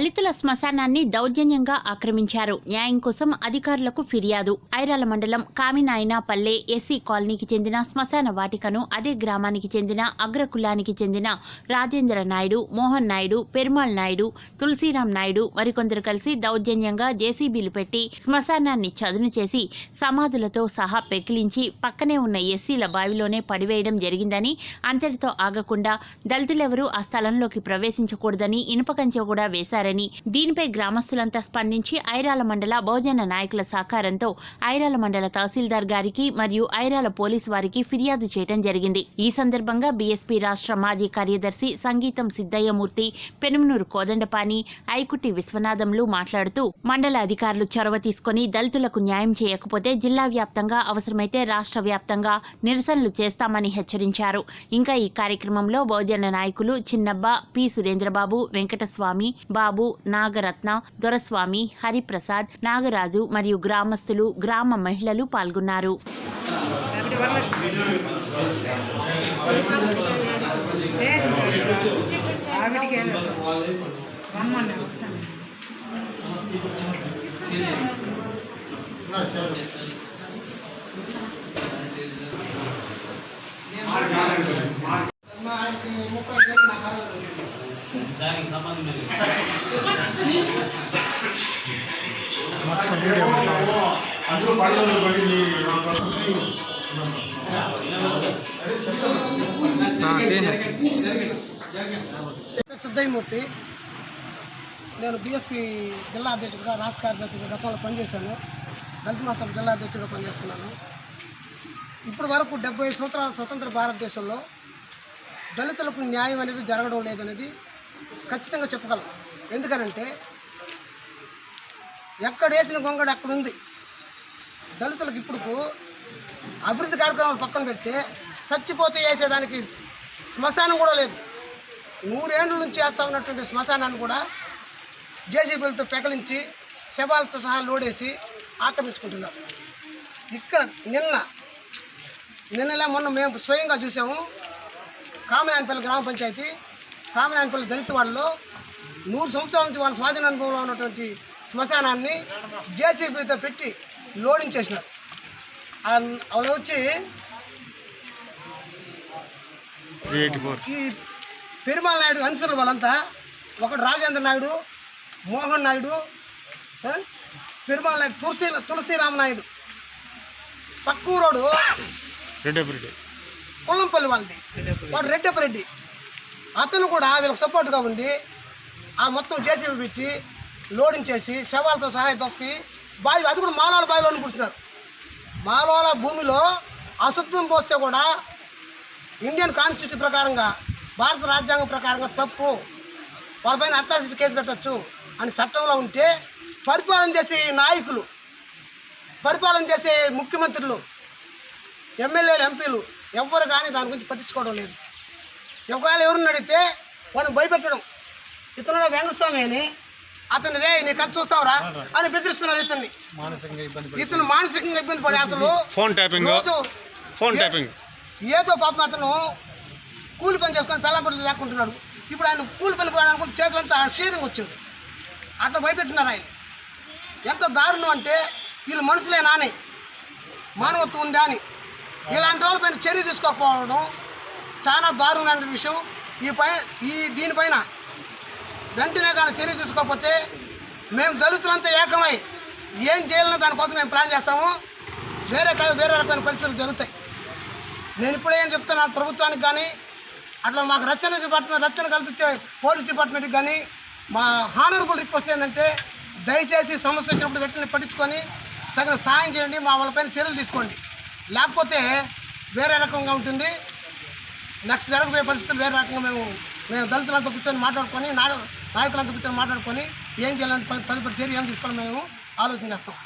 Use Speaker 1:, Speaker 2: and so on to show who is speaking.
Speaker 1: దళితుల శ్మశానాన్ని దౌర్జన్యంగా ఆక్రమించారు. న్యాయం కోసం అధికారులకు ఫిర్యాదు. ఐరాల మండలం కామినాయన పల్లె ఎస్సీ కాలనీకి చెందిన శ్మశాన వాటికను అదే గ్రామానికి చెందిన అగ్రకులానికి చెందిన రాజేంద్ర నాయుడు మోహన్ నాయుడు పెరుమాళ్ నాయుడు తులసీరాం నాయుడు మరికొందరు కలిసి దౌర్జన్యంగా జేసీబీలు పెట్టి శ్మశానాన్ని చదును చేసి సమాధులతో సహా పెకిలించి పక్కనే ఉన్న ఎస్సీల బావిలోనే పడివేయడం జరిగిందని అంతటితో ఆగకుండా దళితులెవరూ ఆ స్థలంలోకి ప్రవేశించకూడదని ఇనుప కంచె కూడా చేశారని. దీనిపై గ్రామస్తులంతా స్పందించి ఐరాల మండల బహుజన నాయకుల సహకారంతో ఐరాల మండల తహసీల్దార్ గారికి మరియు ఐరాల పోలీసు వారికి ఫిర్యాదు చేయడం జరిగింది. ఈ సందర్భంగా బీఎస్పీ రాష్ట్ర మాజీ కార్యదర్శి సంగీతం సిద్దయ్యమూర్తి పెనుమనూరు కోదండపాని ఐకుట్టి విశ్వనాథంలు మాట్లాడుతూ మండల అధికారులు చొరవ తీసుకొని దళితులకు న్యాయం చేయకపోతే జిల్లా వ్యాప్తంగా అవసరమైతే రాష్ట్ర వ్యాప్తంగా నిరసనలు చేస్తామని హెచ్చరించారు. ఇంకా ఈ కార్యక్రమంలో బహుజన నాయకులు చిన్నబ్బ పి సురేంద్రబాబు వెంకటస్వామి బాబు నాగరత్న దొరస్వామి హరిప్రసాద్ నాగరాజు మరియు గ్రామస్తులు గ్రామ మహిళలు పాల్గొన్నారు.
Speaker 2: దానికి రమ్మన్నా
Speaker 3: అందరూ పడింది
Speaker 4: సిద్ధయ్యమూర్తి. నేను బీఎస్పీ జిల్లా అధ్యక్షుడిగా రాష్ట్ర కార్యదర్శిగా గతంలో పనిచేశాను. దళిత మాసం జిల్లా అధ్యక్షుడిగా పనిచేస్తున్నాను. ఇప్పటి వరకు డెబ్బై సంవత్సరాల స్వతంత్ర భారతదేశంలో దళితులకు న్యాయం అనేది జరగడం లేదనేది ఖచ్చితంగా చెప్పగలం. ఎందుకనంటే ఎక్కడ వేసిన గొంగడు అక్కడ ఉంది దళితులకు ఇప్పుడు అభివృద్ధి కార్యక్రమాలు పక్కన పెడితే చచ్చిపోతే వేసేదానికి శ్మశానం కూడా లేదు. నూరేండ్ల నుంచి వేస్తా ఉన్నటువంటి శ్మశానాన్ని కూడా జేసీబీలతో పెకలించి శవాలతో సహా లోడేసి ఆక్రమించుకుంటున్నారు. ఇక్కడ నిన్న నిన్నలా మొన్న మేము స్వయంగా చూసాము. కామనాయనపల్లి గ్రామ పంచాయతీ కామనాయనపల్లి దళిత వాళ్ళలో నూరు సంవత్సరాల నుంచి వాళ్ళ స్వాధీన అనుభవంలో ఉన్నటువంటి శ్మశానాన్ని జేసీబీతో పెట్టి లోడింగ్ చేసినారు. వాళ్ళు వచ్చి ఈ పెరుమాళ నాయుడు అనుసరులు వాళ్ళంతా ఒకడు రాజేంద్ర నాయుడు మోహన్ నాయుడు ఆ, పెరుమాళ నాయుడు తులసి తులసిరామ నాయుడు. పక్కూరోడు కుల్లంపల్లి వాళ్ళది. వాడు రెడ్డప్పరెడ్డి అతను కూడా వీళ్ళకి సపోర్ట్గా ఉండి ఆ మొత్తం జేసీబీ పెట్టి లోడింగ్ చేసి శవాలతో సహాయ దొరికి బావి అది కూడా మాలోల బావిలో పుడుతున్నారు మాలోల భూమిలో అశుద్ధం పోస్తే కూడా ఇండియన్ కాన్స్టిట్యూషన్ ప్రకారంగా భారత రాజ్యాంగం ప్రకారంగా తప్పు. వాళ్ళపైన అట్రాసిటీ కేసు పెట్టచ్చు అని చట్టంలో ఉంటే పరిపాలన చేసే నాయకులు పరిపాలన చేసే ముఖ్యమంత్రులు ఎమ్మెల్యేలు ఎంపీలు ఎవ్వరు కానీ దాని గురించి పట్టించుకోవడం లేదు. ఒకవేళ ఎవరిని అడిగితే వాళ్ళని భయపెట్టడం. ఇతను వెంకటస్వామి అని అతను రే నీ కథ చూస్తావురా? అని బెదిరిస్తున్నారు ఇతన్ని. ఇతను మానసికంగా ఇబ్బంది పడి అసలు
Speaker 5: ఫోన్ ట్యాపింగ్. Phone tapping.
Speaker 4: ఏదో పాపం అతను కూలి పని చేసుకొని పెళ్ళం పనులు లేకుంటున్నాడు ఇప్పుడు ఆయన కూలి పని పోయాడనుకుంటే చేతులంతా షేరింగ్ వచ్చింది. అట్లా భయపెట్టినారు ఆయన. ఎంత దారుణం అంటే వీళ్ళు మనుషులే నాని. మానవత్వం ఉందా అని. ఇలాంటి వాళ్ళపైన చర్య తీసుకోకపోవడం చాలా దారుణమైన విషయం. ఈ పై ఈ దీనిపైన వెంటనే కానీ చర్య తీసుకోకపోతే మేము దళితులంతా ఏకమై ఏం చేయాలన్నా దానికోసం మేము ప్లాన్ చేస్తాము. వేరే కాదు వేరే రకమైన పరిస్థితులు జరుగుతాయి. నేను ఇప్పుడే ఏం చెప్తున్నాను ప్రభుత్వానికి కానీ అట్లా మాకు రక్షణ డిపార్ట్మెంట్ రక్షణ కల్పించే పోలీస్ డిపార్ట్మెంట్కి కానీ మా హానరబుల్ రిక్వెస్ట్ ఏంటంటే దయచేసి సమస్య వచ్చినప్పుడు వెంటనే పట్టించుకొని తగిన సాయం చేయండి మా వాళ్ళపైన చర్యలు తీసుకోండి. లేకపోతే వేరే రకంగా ఉంటుంది. నెక్స్ట్ జరగబోయే పరిస్థితులు వేరే రకంగా మేము మేము దళితులంతా కూర్చొని మాట్లాడుకొని నా నాయకులంతా కూర్చొని మాట్లాడుకొని ఏం చేయాలని తదుపరి చర్య ఏం తీసుకోవాలని మేము ఆలోచన చేస్తాం.